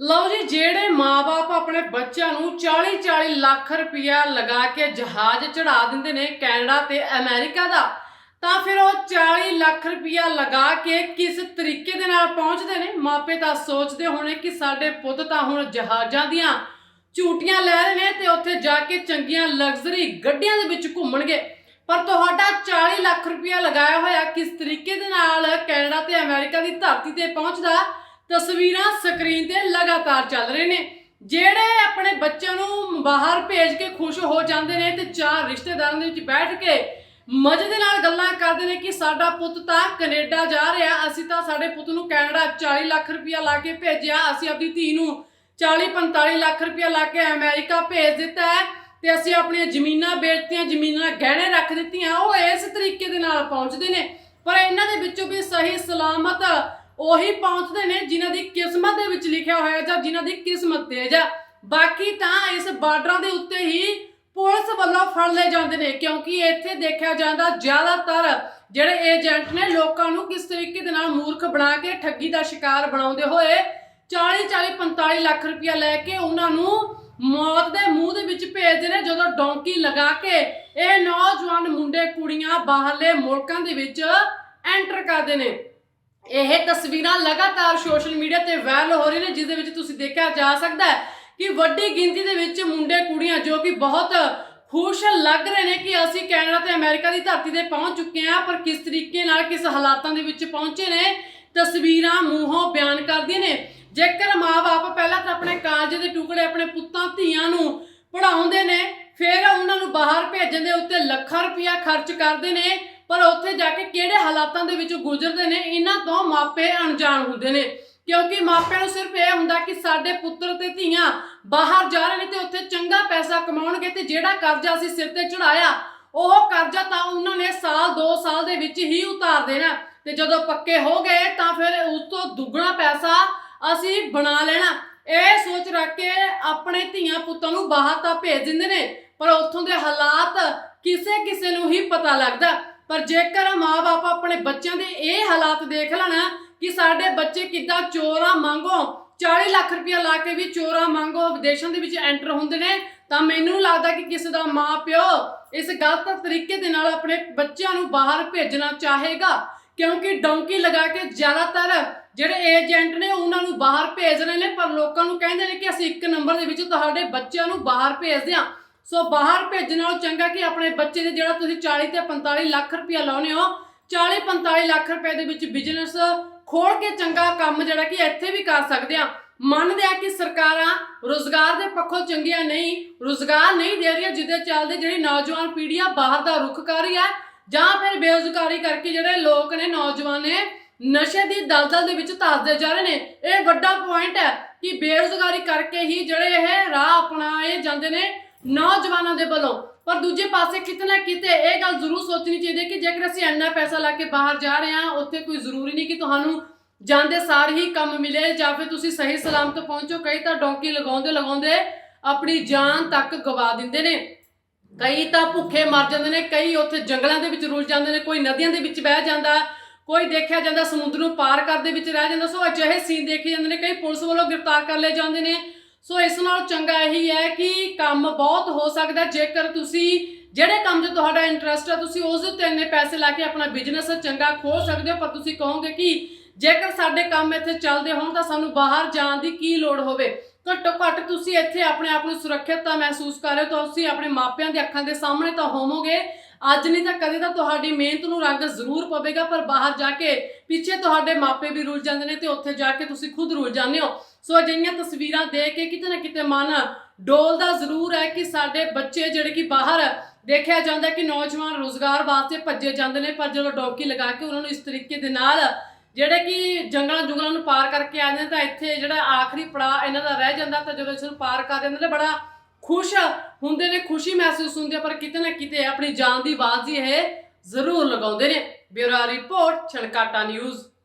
ਲਓ ਜੀ, ਜਿਹੜੇ ਮਾਪੇ ਆਪਣੇ ਬੱਚਿਆਂ ਨੂੰ 40-40 ਲੱਖ ਰੁਪਇਆ ਲਗਾ ਕੇ ਜਹਾਜ਼ ਚੜਾ ਦਿੰਦੇ ਨੇ ਕੈਨੇਡਾ ਤੇ ਅਮਰੀਕਾ ਦਾ, ਤਾਂ ਫਿਰ ਉਹ 40 ਲੱਖ ਰੁਪਇਆ ਲਗਾ ਕੇ ਕਿਸ ਤਰੀਕੇ ਦੇ ਨਾਲ ਪਹੁੰਚਦੇ ਨੇ? ਮਾਪੇ ਤਾਂ ਸੋਚਦੇ ਹੋਣੇ ਕਿ ਸਾਡੇ ਪੁੱਤ ਤਾਂ ਹੁਣ ਜਹਾਜ਼ਾਂ ਦੀਆਂ ਝੂਟੀਆਂ ਲੈ ਰਹੇ ਨੇ ਤੇ ਉੱਥੇ ਜਾ ਕੇ ਚੰਗੀਆਂ ਲਗਜ਼ਰੀ ਗੱਡੀਆਂ ਦੇ ਵਿੱਚ ਘੁੰਮਣਗੇ। ਪਰ ਤੁਹਾਡਾ 40 ਲੱਖ ਰੁਪਇਆ ਲਗਾਇਆ ਹੋਇਆ ਕਿਸ ਤਰੀਕੇ ਦੇ ਨਾਲ ਕੈਨੇਡਾ ਤੇ ਅਮਰੀਕਾ ਦੀ ਧਰਤੀ ਤੇ ਪਹੁੰਚਦਾ? ਤਸਵੀਰਾਂ ਸਕਰੀਨ ਤੇ ਲਗਾਤਾਰ ਚੱਲ ਰਹੇ ਨੇ। ਜਿਹੜੇ ਆਪਣੇ ਬੱਚਿਆਂ ਨੂੰ ਬਾਹਰ ਭੇਜ ਕੇ ਖੁਸ਼ ਹੋ ਜਾਂਦੇ ਨੇ ਤੇ ਚਾਰ ਰਿਸ਼ਤੇਦਾਰਾਂ ਦੇ ਵਿੱਚ ਬੈਠ ਕੇ ਮਜ਼ੇ ਦੇ ਨਾਲ ਗੱਲਾਂ ਕਰਦੇ ਨੇ ਕਿ ਸਾਡਾ ਪੁੱਤ ਤਾਂ ਕੈਨੇਡਾ ਜਾ ਰਿਹਾ। ਅਸੀਂ ਤਾਂ ਸਾਡੇ ਪੁੱਤ ਨੂੰ ਕੈਨੇਡਾ 40 ਲੱਖ ਰੁਪਇਆ ਲਾ ਕੇ ਭੇਜਿਆ। ਅਸੀਂ ਆਪਣੀ ਧੀ ਨੂੰ 40 45 ਲੱਖ ਰੁਪਇਆ ਲਾ ਕੇ ਅਮਰੀਕਾ ਭੇਜ ਦਿੱਤਾ ਹੈ ਤੇ ਅਸੀਂ ਆਪਣੀਆਂ ਜ਼ਮੀਨਾਂ ਵੇਚਤੀਆਂ, ਜ਼ਮੀਨਾਂ ਗਹਿਣੇ ਰੱਖ ਦਿੱਤੀਆਂ। ਉਹ ਇਸ ਤਰੀਕੇ ਦੇ ਨਾਲ ਪਹੁੰਚਦੇ ਨੇ। ਪਰ ਇਹਨਾਂ ਦੇ ਵਿੱਚੋਂ ਵੀ ਸਹੀ ਸਲਾਮਤ ਉਹੀ ਪਹੁੰਚਦੇ ਨੇ ਜਿਨ੍ਹਾਂ ਦੀ ਕਿਸਮਤ ਦੇ ਵਿੱਚ ਲਿਖਿਆ ਹੋਇਆ ਜਾਂ ਜਿਨ੍ਹਾਂ ਦੀ ਕਿਸਮਤ ਤੇਜ ਆ। ਬਾਕੀ ਤਾਂ ਇਸ ਬਾਰਡਰਾਂ ਦੇ ਉੱਤੇ ਹੀ ਪੁਲਿਸ ਵੱਲੋਂ ਫੜ ਲਏ ਜਾਂਦੇ ਨੇ, ਕਿਉਂਕਿ ਇੱਥੇ ਦੇਖਿਆ ਜਾਂਦਾ ਜ਼ਿਆਦਾਤਰ ਜਿਹੜੇ ਏਜੰਟ ਨੇ ਲੋਕਾਂ ਨੂੰ ਕਿਸ ਤਰੀਕੇ ਦੇ ਨਾਲ ਮੂਰਖ ਬਣਾ ਕੇ ਠੱਗੀ ਦਾ ਸ਼ਿਕਾਰ ਬਣਾਉਂਦੇ ਹੋਏ 40 40 45 ਲੱਖ ਰੁਪਇਆ ਲੈ ਕੇ ਉਹਨਾਂ ਨੂੰ ਮੌਤ ਦੇ ਮੂੰਹ ਦੇ ਵਿੱਚ ਭੇਜਦੇ ਨੇ, ਜਦੋਂ ਡੌਂਕੀ ਲਗਾ ਕੇ ਇਹ ਨੌਜਵਾਨ ਮੁੰਡੇ ਕੁੜੀਆਂ ਬਾਹਰਲੇ ਮੁਲਕਾਂ ਦੇ ਵਿੱਚ ਐਂਟਰ ਕਰਦੇ ਨੇ। ਇਹ ਤਸਵੀਰਾਂ ਲਗਾਤਾਰ ਸੋਸ਼ਲ ਮੀਡੀਆ ਤੇ ਵਾਇਰਲ ਹੋ ਰਹੀਆਂ ਨੇ ਜਿਸ ਦੇ ਵਿੱਚ ਤੁਸੀਂ ਦੇਖਿਆ ਜਾ ਸਕਦਾ ਹੈ ਕਿ ਵੱਡੀ ਗਿਣਤੀ ਦੇ ਵਿੱਚ ਮੁੰਡੇ ਕੁੜੀਆਂ ਜੋ ਕਿ ਬਹੁਤ ਖੁਸ਼ ਲੱਗ ਰਹੇ ਨੇ ਕਿ ਅਸੀਂ ਕੈਨੇਡਾ ਤੇ ਅਮਰੀਕਾ ਦੀ ਧਰਤੀ ਤੇ ਪਹੁੰਚ ਚੁੱਕੇ ਹਾਂ, ਪਰ ਕਿਸ ਤਰੀਕੇ ਨਾਲ ਕਿਸ ਹਾਲਾਤਾਂ ਦੇ ਵਿੱਚ ਪਹੁੰਚੇ ਨੇ, ਤਸਵੀਰਾਂ ਮੂੰਹੋਂ ਬਿਆਨ ਕਰਦੀਆਂ ਨੇ। ਜੇਕਰ ਮਾਪੇ ਪਹਿਲਾਂ ਤਾਂ ਆਪਣੇ ਕਾਲਜ ਦੇ ਟੁਕੜੇ ਆਪਣੇ ਪੁੱਤਾਂ, ਧੀਆਂ ਨੂੰ ਪੜਾਉਂਦੇ ਨੇ, ਫਿਰ ਉਹਨਾਂ ਨੂੰ ਬਾਹਰ ਭੇਜਣ ਦੇ ਉੱਤੇ ਲੱਖਾਂ ਰੁਪਇਆ ਖਰਚ ਕਰਦੇ ਨੇ। ਪਰ ਉੱਥੇ ਜਾ ਕੇ ਕਿਹੜੇ ਹਾਲਾਤਾਂ ਦੇ ਵਿੱਚੋਂ ਗੁਜ਼ਰਦੇ ਨੇ? ਇਹਨਾਂ ਤੋਂ ਮਾਪੇ ਅਣਜਾਣ ਹੁੰਦੇ ਨੇ। ਕਿਉਂਕਿ ਮਾਪਿਆਂ ਨੂੰ ਸਿਰਫ ਇਹ ਹੁੰਦਾ ਕਿ ਸਾਡੇ ਪੁੱਤਰ ਤੇ ਧੀਆਂ ਬਾਹਰ ਜਾ ਰਹੇ ਨੇ ਤੇ ਉੱਥੇ ਚੰਗਾ ਪੈਸਾ ਕਮਾਉਣਗੇ ਤੇ ਜਿਹੜਾ ਕਰਜ਼ਾ ਅਸੀਂ ਸਿਰ ਤੇ ਚੜਾਇਆ ਉਹ ਕਰਜ਼ਾ ਤਾਂ ਉਹਨਾਂ ਨੇ ਸਾਲ 2 ਸਾਲ ਦੇ ਵਿੱਚ ਹੀ ਉਤਾਰ ਦੇਣਾ। ਤੇ ਜਦੋਂ ਪੱਕੇ ਹੋ ਗਏ ਤਾਂ ਫਿਰ ਉਸ ਤੋਂ ਦੁੱਗਣਾ ਪੈਸਾ ਅਸੀਂ ਬਣਾ ਲੈਣਾ। ਇਹ ਸੋਚ ਰੱਖ ਕੇ ਆਪਣੇ ਧੀਆਂ ਪੁੱਤਾਂ ਨੂੰ ਬਾਹਰ ਤਾਂ ਭੇਜ ਦਿੰਦੇ ਨੇ, ਪਰ ਉੱਥੋਂ ਦੇ ਹਾਲਾਤ ਕਿਸੇ ਕਿਸੇ ਨੂੰ ਹੀ ਪਤਾ ਲੱਗਦਾ। ਪਰ ਜੇਕਰ ਮਾਪੇ ਆਪਣੇ ਬੱਚਿਆਂ ਦੇ ਇਹ ਹਾਲਾਤ ਦੇਖ ਲੈਣ ਕਿ ਸਾਡੇ ਬੱਚੇ ਕਿੱਦਾਂ ਚੋਰਾਂ ਮੰਗੋ 40 ਲੱਖ ਰੁਪਇਆ ਲਾ ਕੇ ਵੀ ਚੋਰਾਂ ਮੰਗੋ ਵਿਦੇਸ਼ਾਂ ਦੇ ਵਿੱਚ ਐਂਟਰ ਹੁੰਦੇ ਨੇ, ਤਾਂ ਮੈਨੂੰ ਲੱਗਦਾ ਕਿ ਕਿਸੇ ਦਾ ਮਾਂ ਪਿਓ ਇਸ ਗਲਤ ਤਰੀਕੇ ਦੇ ਨਾਲ ਆਪਣੇ ਬੱਚਿਆਂ ਨੂੰ ਬਾਹਰ ਭੇਜਣਾ ਚਾਹੇਗਾ, ਕਿਉਂਕਿ ਡੌਂਕੀ ਲਗਾ ਕੇ ਜ਼ਿਆਦਾਤਰ ਜਿਹੜੇ ਏਜੰਟ ਨੇ ਉਹਨਾਂ ਨੂੰ ਬਾਹਰ ਭੇਜ ਰਹੇ ਨੇ, ਪਰ ਲੋਕਾਂ ਨੂੰ ਕਹਿੰਦੇ ਨੇ ਕਿ ਅਸੀਂ ਇੱਕ ਨੰਬਰ ਦੇ ਵਿੱਚ ਤੁਹਾਡੇ ਬੱਚਿਆਂ ਨੂੰ ਬਾਹਰ ਭੇਜਦੇ ਹਾਂ। ਸੋ ਬਾਹਰ ਭੇਜਣ ਨਾਲੋਂ ਚੰਗਾ ਕਿ ਆਪਣੇ ਬੱਚੇ ਦੇ ਜਿਹੜਾ ਤੁਸੀਂ 40 ਤੇ 45 ਲੱਖ ਰੁਪਇਆ ਲਾਉਨੇ ਹੋ 40 45 ਲੱਖ ਰੁਪਏ ਦੇ ਵਿੱਚ ਬਿਜ਼ਨਸ ਖੋਲ ਕੇ ਚੰਗਾ ਕੰਮ ਜਿਹੜਾ ਕਿ ਇੱਥੇ ਵੀ ਕਰ ਸਕਦੇ ਆ। ਮੰਨਦੇ ਆ ਕਿ ਸਰਕਾਰਾਂ ਰੋਜ਼ਗਾਰ ਦੇ ਪੱਖੋਂ ਚੰਗੀਆਂ ਨਹੀਂ, ਰੋਜ਼ਗਾਰ ਨਹੀਂ ਦੇ ਰਹੀਆਂ, ਜਿਹਦੇ ਚੱਲਦੇ ਜਿਹੜੀ ਨੌਜਵਾਨ ਪੀੜ੍ਹੀ ਆ, ਬਾਹਰ ਦਾ ਰੁਖ ਕਰ ਰਹੀ ਆ, ਜਾਂ ਫਿਰ ਬੇਰੁਜ਼ਗਾਰੀ ਕਰਕੇ ਜਿਹੜੇ ਲੋਕ ਨੇ, ਨੌਜਵਾਨ ਨੇ, ਨਸ਼ੇ ਦੀ ਦਲਦਲ ਦੇ ਵਿੱਚ ਧੱਸਦੇ ਜਾ ਰਹੇ ਨੇ। ਇਹ ਵੱਡਾ ਪੁਆਇੰਟ ਹੈ ਕਿ ਬੇਰੁਜ਼ਗਾਰੀ ਕਰਕੇ ਹੀ ਜਿਹੜੇ ਇਹ ਰਾਹ ਅਪਣਾਏ ਜਾਂਦੇ ਨੇ ਨੌਜਵਾਨਾਂ ਦੇ ਵੱਲੋਂ। ਪਰ ਦੂਜੇ ਪਾਸੇ ਕਿਤੇ ਨਾ ਕਿਤੇ ਇਹ ਗੱਲ ਜ਼ਰੂਰ ਸੋਚਣੀ ਚਾਹੀਦੀ ਹੈ ਕਿ ਜੇਕਰ ਅਸੀਂ ਇੰਨਾ ਪੈਸਾ ਲਾ ਕੇ ਬਾਹਰ ਜਾ ਰਹੇ ਹਾਂ, ਉੱਥੇ ਕੋਈ ਜ਼ਰੂਰੀ ਨਹੀਂ ਕਿ ਤੁਹਾਨੂੰ ਜਾਂਦੇ ਸਾਰ ਹੀ ਕੰਮ ਮਿਲੇ ਜਾਂ ਫਿਰ ਤੁਸੀਂ ਸਹੀ ਸਲਾਮਤ ਪਹੁੰਚੋ। ਕਈ ਤਾਂ ਡੌਂਕੀ ਲਗਾਉਂਦੇ ਲਗਾਉਂਦੇ ਆਪਣੀ ਜਾਨ ਤੱਕ ਗਵਾ ਦਿੰਦੇ ਨੇ। ਕਈ ਤਾਂ ਭੁੱਖੇ ਮਰ ਜਾਂਦੇ ਨੇ, ਕਈ ਉੱਥੇ ਜੰਗਲਾਂ ਦੇ ਵਿੱਚ ਰੁਲ ਜਾਂਦੇ ਨੇ, ਕੋਈ ਨਦੀਆਂ ਦੇ ਵਿੱਚ ਬਹਿ ਜਾਂਦਾ, ਕੋਈ ਦੇਖਿਆ ਜਾਂਦਾ ਸਮੁੰਦਰ ਨੂੰ ਪਾਰ ਕਰਦੇ ਵਿੱਚ ਰਹਿ ਜਾਂਦਾ। ਸੋ ਅਜਿਹੇ ਸੀਨ ਦੇਖੇ ਜਾਂਦੇ ਨੇ, ਕਈ ਪੁਲਿਸ ਵੱਲੋਂ ਗ੍ਰਿਫਤਾਰ ਕਰ ਲਏ ਜਾਂਦੇ ਨੇ। ਸੋ ਇਸ ਨਾਲ ਚੰਗਾ ਇਹੀ ਹੈ ਕਿ ਕੰਮ ਬਹੁਤ ਹੋ ਸਕਦਾ ਜੇਕਰ ਤੁਸੀਂ ਜਿਹੜੇ ਕੰਮ 'ਚ ਤੁਹਾਡਾ ਇੰਟਰਸਟ ਹੈ, ਤੁਸੀਂ ਉਸ ਦੇ ਉੱਤੇ ਇੰਨੇ ਪੈਸੇ ਲਾ ਕੇ ਆਪਣਾ ਬਿਜ਼ਨਸ ਚੰਗਾ ਖੋਲ ਸਕਦੇ ਹੋ, ਪਰ ਤੁਸੀਂ ਕਹੋਗੇ ਕਿ ਜੇਕਰ ਸਾਡੇ ਕੰਮ ਇੱਥੇ ਚੱਲਦੇ ਹੋਣ ਤਾਂ ਸਾਨੂੰ ਬਾਹਰ ਜਾਣ ਦੀ ਕੀ ਲੋੜ ਹੋਵੇ? ਘੱਟੋ ਘੱਟ ਤੁਸੀਂ ਇੱਥੇ ਆਪਣੇ ਆਪ ਨੂੰ ਸੁਰੱਖਿਅਤ ਤਾਂ ਮਹਿਸੂਸ ਕਰ ਰਹੇ ਹੋ, ਤਾਂ ਤੁਸੀਂ ਆਪਣੇ ਮਾਪਿਆਂ ਦੇ ਅੱਖਾਂ ਦੇ ਸਾਹਮਣੇ ਤਾਂ ਹੋਵੋਗੇ। ਅੱਜ ਨਹੀਂ ਤਾਂ ਕਦੇ ਤਾਂ ਤੁਹਾਡੀ ਮਿਹਨਤ ਨੂੰ ਰੰਗ ਜ਼ਰੂਰ ਪਵੇਗਾ, ਪਰ ਬਾਹਰ ਜਾ ਕੇ ਪਿੱਛੇ ਤੁਹਾਡੇ ਮਾਪੇ ਵੀ ਰੁਲ ਜਾਂਦੇ ਨੇ ਤੇ ਉੱਥੇ ਜਾ ਕੇ ਤੁਸੀਂ ਖੁਦ ਰੁਲ ਜਾਂਦੇ ਹੋ। ਸੋ ਅਜਿਹੀਆਂ ਤਸਵੀਰਾਂ ਦੇਖ ਕੇ ਕਿਤੇ ਨਾ ਕਿਤੇ ਮਨ ਡੋਲਦਾ ਜ਼ਰੂਰ ਹੈ ਕਿ ਸਾਡੇ ਬੱਚੇ ਜਿਹੜੇ ਕਿ ਬਾਹਰ ਦੇਖਿਆ ਜਾਂਦਾ ਕਿ ਨੌਜਵਾਨ ਰੋਜ਼ਗਾਰ ਵਾਸਤੇ ਭੱਜੇ ਜਾਂਦੇ ਨੇ, ਪਰ ਜਦੋਂ ਡੌਕੀ ਲਗਾ ਕੇ ਉਹਨਾਂ ਨੂੰ ਇਸ ਤਰੀਕੇ ਦੇ ਨਾਲ ਜਿਹੜੇ ਕਿ ਜੰਗਲਾਂ ਜੁਗਲਾਂ ਨੂੰ ਪਾਰ ਕਰਕੇ ਆ ਜਾਂਦੇ ਨੇ, ਤਾਂ ਇੱਥੇ ਜਿਹੜਾ ਆਖਰੀ ਪੜਾਅ ਇਹਨਾਂ ਦਾ ਰਹਿ ਜਾਂਦਾ, ਤਾਂ ਜਦੋਂ ਇਸ ਨੂੰ ਪਾਰ ਕਰ ਜਾਂਦੇ ਨੇ, ਬੜਾ ਖੁਸ਼ ਹੁੰਦੇ ਨੇ, ਖੁਸ਼ੀ ਮਹਿਸੂਸ ਹੁੰਦੀ ਹੈ, ਪਰ ਕਿਤੇ ਨਾ ਕਿਤੇ ਆਪਣੀ ਜਾਨ ਦੀ ਬਾਜ਼ੀ ਇਹ ਜ਼ਰੂਰ ਲਗਾਉਂਦੇ ਨੇ। Bureau report Chhankata news.